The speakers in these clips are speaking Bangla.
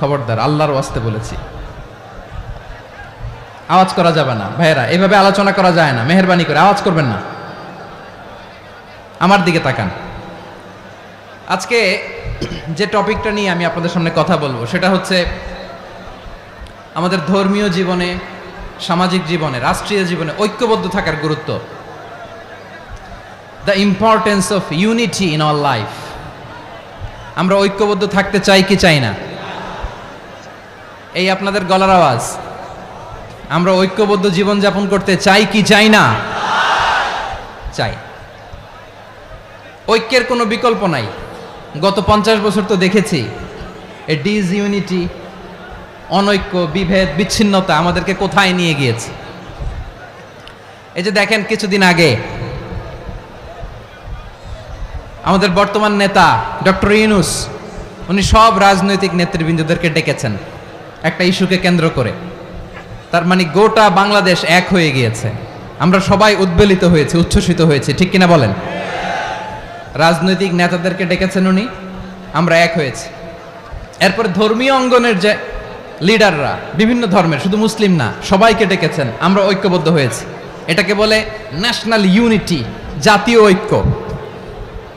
খবরদার, আল্লাহর ওয়াস্তে বলেছি। আওয়াজ করা যাবে না। ভাইয়েরা এভাবে আলোচনা করা যায় না। মেহরবানি করে, আওয়াজ করবেন না। আমার দিকে তাকান। আজকে যে টপিকটা নিয়ে আমি আপনাদের সামনে কথা বলব, সেটা হচ্ছে আমাদের ধর্মীয় জীবনে, সামাজিক জীবনে, রাষ্ট্রীয় জীবনে ঐক্যবদ্ধ থাকার গুরুত্ব। The importance of unity in our life আমরা ঐক্যবদ্ধ থাকতে চাই কি চাই না? এই আপনাদের গলার আওয়াজ। আমরা ঐক্যবদ্ধ জীবনযাপন করতে চাই কি চাই না? চাই। ঐক্যের কোনো বিকল্প নাই। গত পঞ্চাশ বছর তো দেখেছি ডিজ ইউনিটি অনৈক্য, বিভেদ, বিচ্ছিন্নতা আমাদেরকে কোথায় নিয়ে গিয়েছে? এই যে দেখেন কিছুদিন আগে, আমাদের বর্তমান নেতা ডক্টর ইউনুস, উনি সব রাজনৈতিক নেতৃবৃন্দদেরকে ডেকেছেন। একটা ইস্যুকে কেন্দ্র করে। তার মানে গোটা বাংলাদেশ এক হয়ে গিয়েছে। আমরা সবাই উদ্বেলিত হয়েছে, উচ্ছ্বসিত হয়েছে, ঠিক কিনা বলেন? রাজনৈতিক নেতাদেরকে ডেকেছেন উনি, আমরা এক হয়েছি। এরপর ধর্মীয় অঙ্গনের যে লিডাররা, বিভিন্ন ধর্মের, শুধু মুসলিম না, সবাইকে ডেকেছেন, আমরা ঐক্যবদ্ধ হয়েছি। এটাকে বলে ন্যাশনাল ইউনিটি জাতীয় ঐক্য।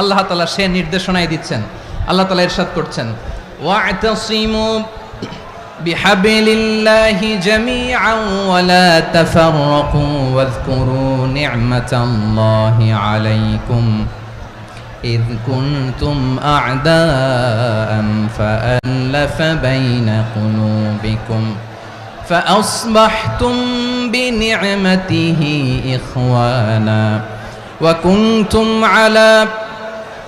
আল্লাহ তালা সে নির্দেশনাই দিচ্ছেন আল্লাহ তালা ইরশাদ করছেন واعتصموا بحبل الله جميعا ولا تفرقوا واذكروا نعمة الله عليكم إذ كنتم أعداء فألف بين قلوبكم فأصبحتم بنعمته إخوانا وكنتم على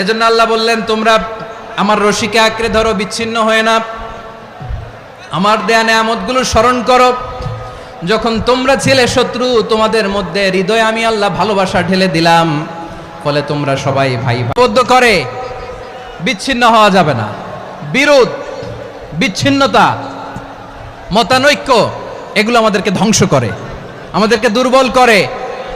এজন্য আল্লাহ বললেন, তোমরা আমার রশিকে আঁকড়ে ধরো, বিচ্ছিন্ন হয়ে না। আমার দেয়া নেয়ামতগুলো স্মরণ করো। যখন তোমরা ছিলে শত্রু, তোমাদের মধ্যে হৃদয়ে আমি আল্লাহ ভালোবাসা ঢেলে দিলাম। ফলে তোমরা সবাই ভাই বদ্ধ করে, বিচ্ছিন্ন হওয়া যাবে না। বিরোধ, বিচ্ছিন্নতা, মতানৈক্য, এগুলো আমাদেরকে ধ্বংস করে। আমাদেরকে দুর্বল করে।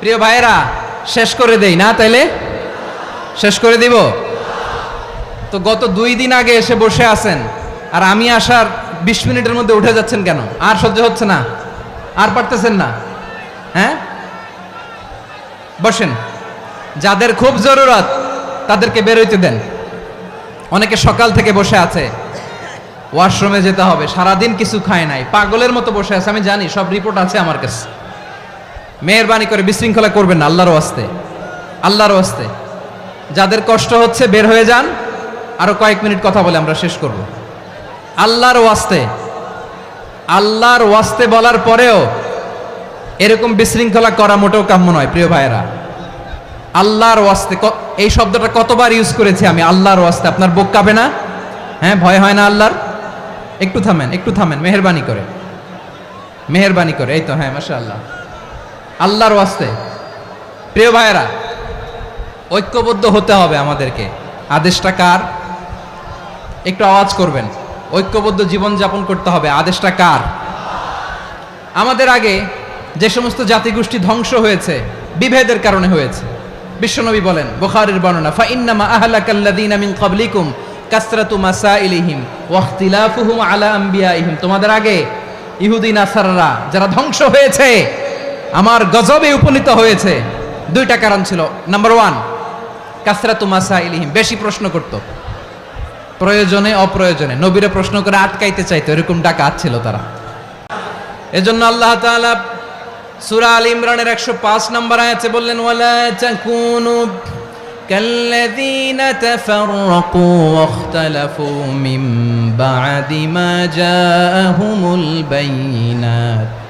প্রিয় ভাইয়েরা, শেষ করে দেই, না তাইলে? শেষ করে দিব? তো গত দুই দিন আগে এসে বসে আছেন, আর আমি আসার বিশ মিনিটের মধ্যে উঠে যাচ্ছেন কেন? আর সহ্য হচ্ছে না। আর পারতেছেন না। হ্যাঁ? বসেন। যাদের খুব জরুরত, তাদেরকে বেরোইতে দেন। অনেকে সকাল থেকে বসে আছে। ওয়াশরুমে যেতে হবে। সারাদিন কিছু খায় নাই। পাগলের মতো বসে আছে, আমি জানি, সব রিপোর্ট আছে আমার কাছে। মেহরবানি করে বিশৃঙ্খলা করবেন না, আল্লাহর ওয়াস্তে। আল্লাহর ওয়াস্তে। যাদের কষ্ট হচ্ছে, বের হয়ে যান। আরও কয়েক মিনিট কথা বলে আমরা শেষ করব। আল্লাহর ওয়াস্তে। আল্লাহর ওয়াস্তে বলার পরেও এরকম বিশৃঙ্খলা করা মোটেও কাম্য নয়, প্রিয় ভাইয়েরা। আল্লাহর ওয়াস্তে এই শব্দটা কতবার ইউজ করেছি আমি, আল্লাহর ওয়াস্তে। আপনার বুক কাঁপে না? হ্যাঁ ভয় হয় না আল্লাহর? একটু থামেন একটু থামেন, মেহরবানি করে। মেহরবানি করে, এই তো হ্যাঁ মাসা আল্লাহ আল্লাহর ওয়াস্তে। প্রিয় ভাইয়েরা, ঐক্যবদ্ধ হতে হবে আমাদেরকে। আদেশটা কার? একটু আওয়াজ করবেন। ঐক্যবদ্ধ জীবন যাপন করতে হবে। আদেশটা কার? আমাদের আগে যে সমস্ত জাতিগোষ্ঠী ধ্বংস হয়েছে, বিভেদের কারণে হয়েছে, বিশ্বনবী বলেন, বুখারীর বর্ণনা ফা ইন্নামা আহলাকাল্লাযীনা মিন ক্বাবলিকুম কাসরাতু মাসাইলিহিম ওয়া ইখতিলাফুহুম আলা আম্বিয়াইহিম। তোমাদের আগে ইহুদি, নাসাররা যারা ধ্বংস হয়েছে আমার গজবে উপনীত হয়েছে। দুইটা কারণ ছিল। নাম্বার ওয়ান কাসরাতু মাসা ইলিহিম বেশি প্রশ্ন করত। প্রয়োজনে, অপ্রয়োজনে। নবীরে প্রশ্ন করে আটকাইতে চাইতো। এরকম ডাকা ছিল তারা। এজন্য আল্লাহ তাআলা সূরা আল ইমরানের 105 নম্বর আয়াতে বললেন, ওয়ালা তাকুনু কাল্লাযীনা তাফাররাকু ওয়াখতালাফু মিন বা'দি মা জাআহুমুল বাইনাত।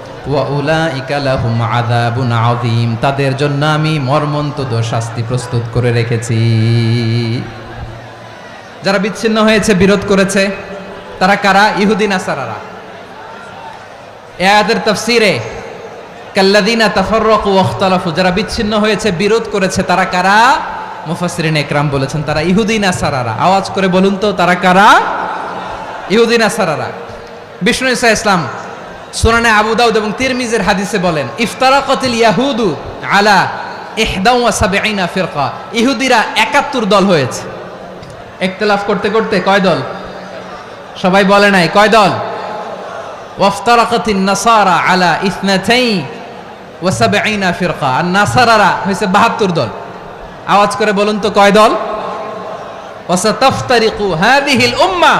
তাদের জন্য আমি মর্মন্তুদ শাস্তি প্রস্তুত করে রেখেছি। যারা বিচ্ছিন্ন হয়েছে, বিরোধ করেছে, তারা কারা? ইহুদি নাসারারা এদের তাফসীরে কাল্লাদিনা যারা বিচ্ছিন্ন হয়েছে, বিরোধ করেছে, তারা কারা? বলেছেন, তারা আওয়াজ করে বলুন তো, তারা কারা? বিষ্ণু ইসা ইসলাম সুনানে আবু দাউদ এবং তিরমিজের হাদিসে বলেন, ইফতারাকাতিল ইয়াহুদু আলা ইহদাউ ওয়া সাবঈনা ফিরকা। ইহুদিরা 71 দল হয়েছে। ইখতিলাফ করতে করতে কয় দল? সবাই বলে নাই, কয় দল? ওয়াফতারাকাতিন নাসারা আলা ইসনাতাই ওয়া সাবঈনা ফিরকা। আর নাসারারা হয়েছে 72 দল। আওয়াজ করে বলুন তো কয় দল? ওয়াসাতাফতারিকু হাদিহিল উম্মাহ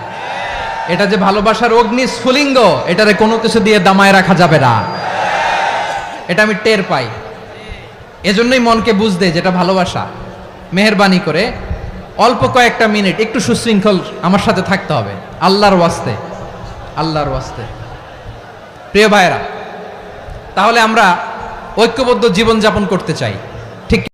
এটা যে ভালোবাসার অগ্নি স্ফুলিঙ্গ, এটারে কোনো কিছু দিয়ে দামায় রাখা যাবে না। এটা আমি টের পাই। এজন্যই মনকে বুঝতে যেটা ভালোবাসা। মেহরবানি করে অল্প কয়েকটা মিনিট একটু সুশৃঙ্খল আমার সাথে থাকতে হবে। আল্লাহর ওয়াস্তে আল্লাহর ওয়াস্তে। প্রিয় ভাইরা তাহলে আমরা ঐক্যবদ্ধ জীবনযাপন করতে চাই।